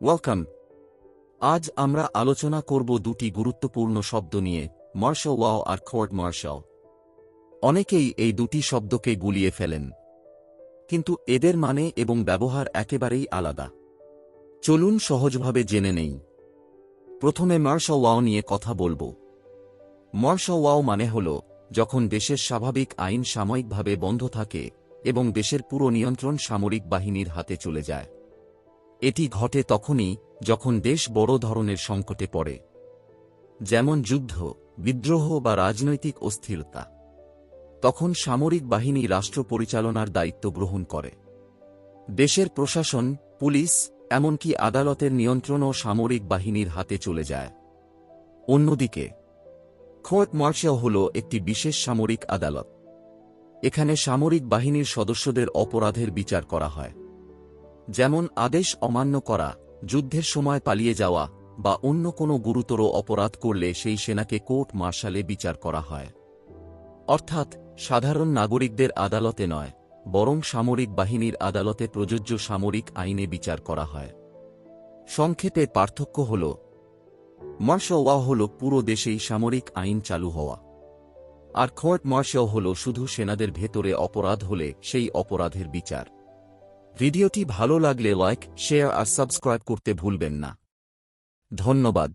Welcome আজ আমরা আলোচনা করব দুটি গুরুত্বপূর্ণ শব্দ নিয়ে মার্শাল ওয়াও আর খোয়ার্ড মার্শাল অনেকেই এই দুটি শব্দকে গুলিয়ে ফেলেন। কিন্তু এদের মানে এবং ব্যবহার একেবারেই আলাদা। চলুন সহজভাবে জেনে নেই। প্রথমে মার্শাল ওয়াও নিয়ে কথা বলব। মার্শাল ওয়াও মানে হল, যখন দেশের স্বাভাবিক আইন সাময়িকভাবে বন্ধ থাকে এবং দেশের পুরো নিয়ন্ত্রণ সামরিক বাহিনীর হাতে চলে যায়। এটি ঘটে তখনই যখন দেশ বড় ধরনের সংকটে পড়ে। যেমন যুদ্ধ, বিদ্রোহ বা রাজনৈতিক অস্থিরতা। তখন সামরিক বাহিনী রাষ্ট্র পরিচালনার দায়িত্ব গ্রহণ করে। দেশের প্রশাসন, পুলিশ, এমনকি আদালতের নিয়ন্ত্রণও সামরিক বাহিনীর হাতে চলে যায়। অন্যদিকে কোর্ট মার্শাল হল একটি বিশেষ সামরিক আদালত। এখানে সামরিক বাহিনীর সদস্যদের অপরাধের বিচার করা হয়। যেমন আদেশ অমান্য করা, যুদ্ধের সময় পালিয়ে যাওয়া, বা অন্য কোনো গুরুতর অপরাধ করলে সেই সেনাকে কোর্ট মার্শালে বিচার করা হয়। অর্থাৎ, সাধারণ নাগরিকদের আদালতে নয়, বরং সামরিক বাহিনীর আদালতে প্রযোজ্য সামরিক আইনে বিচার করা হয়। সংক্ষেপে পার্থক্য হল, মার্শাল ওয়া হল পুরো দেশেই সামরিক আইন চালু হওয়া। আর কোর্ট মার্শাল হল শুধু সেনাদের ভেতরে অপরাধ হলে সেই অপরাধের বিচার। ভিডিওটি ভালো লাগলে লাইক শেয়ার আর সাবস্ক্রাইব করতে ভুলবেন না। ধন্যবাদ।